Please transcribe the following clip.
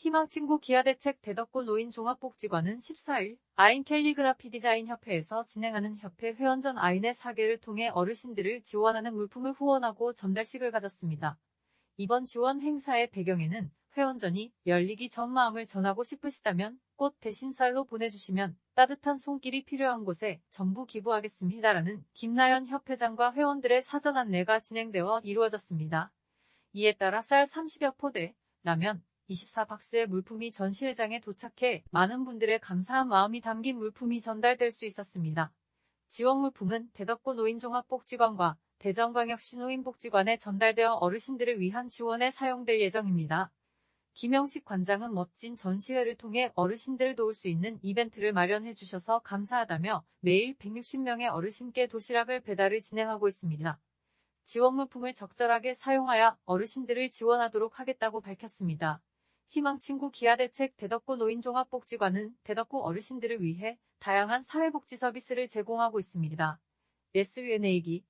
희망친구 기아대책 대덕구 노인종합복지관은 14일 아인 캘리그라피 디자인 협회에서 진행하는 협회 회원전 아인의 사계를 통해 어르신들을 지원하는 물품을 후원하고 전달식을 가졌습니다. 이번 지원 행사의 배경에는 회원전이 열리기 전 마음을 전하고 싶으시다면 꽃 대신 쌀로 보내주시면 따뜻한 손길이 필요한 곳에 전부 기부하겠습니다라는 김나연 협회장과 회원들의 사전 안내가 진행되어 이루어졌습니다. 이에 따라 쌀 30여 포대, 라면, 24박스의 물품이 전시회장에 도착해 많은 분들의 감사한 마음이 담긴 물품이 전달될 수 있었습니다. 지원 물품은 대덕구 노인종합복지관과 대전광역시 노인복지관에 전달되어 어르신들을 위한 지원에 사용될 예정입니다. 김영식 관장은 멋진 전시회를 통해 어르신들을 도울 수 있는 이벤트를 마련해 주셔서 감사하다며 매일 160명의 어르신께 도시락을 배달을 진행하고 있습니다. 지원 물품을 적절하게 사용하여 어르신들을 지원하도록 하겠다고 밝혔습니다. 희망친구 기아대책 대덕구 노인종합복지관은 대덕구 어르신들을 위해 다양한 사회복지 서비스를 제공하고 있습니다. SUNA기